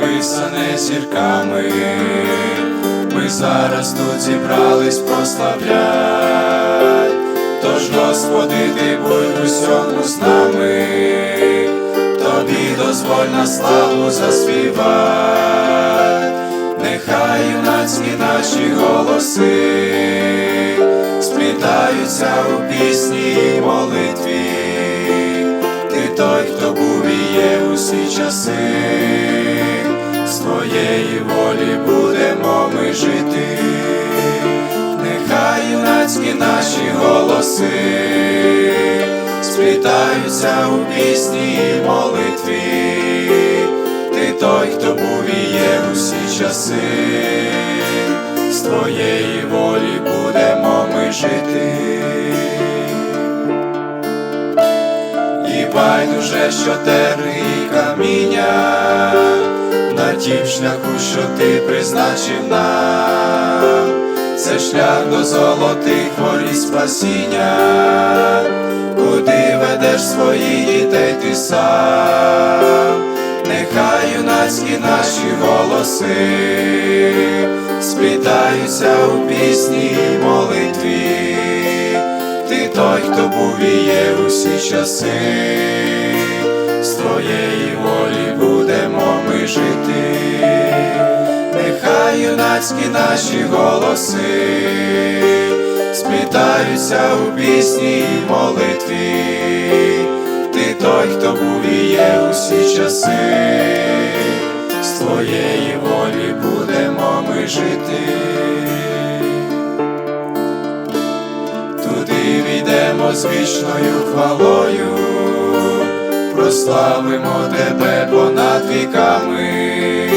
написане зірками. Ми зараз тут зібрались прославлять, тож, Господи, ти будь усьому з нами, тобі дозволь на славу заспівать, нехай юнацькі наші голоси сплітаються у пісні і молитві, той, хто був і є усі часи, твоєї волі будемо ми жити, нехай юнацькі наші голоси сплітаються у пісні і молитві, ти той, хто був і є усі часи, з твоєї волі будемо ми жити. І байдуже, що терни і каміння тім шляху, що ти призначив нам, це шлях до золотих воріт спасіння, куди ведеш своїх дітей ти сам, нехай юнацькі наші голоси сплітаються у пісні і молитві, ти той, хто був і є усі часи, жити, нехай юнацькі наші голоси сплітаються у пісні і молитві, ти той, хто був і є усі часи, з твоєї волі будемо ми жити. Туди війдемо з вічною хвалою, прославимо тебе понад віками,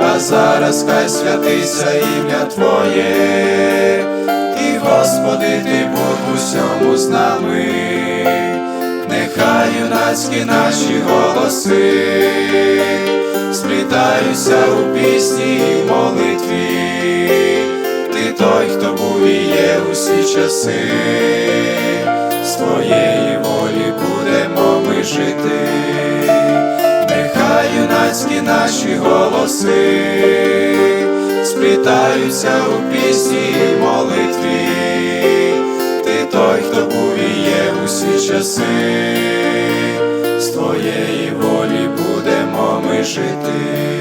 а зараз хай святиться ім'я Твоє, і Господи, ти будь усьому з нами, нехай юнацькі наші голоси. Сплітаються у пісні і молитві, ти той, хто був і є усі часи, з наші голоси сплітаються у пісні і молитві, ти той, хто був і є усі часи, з твоєї волі будемо ми жити.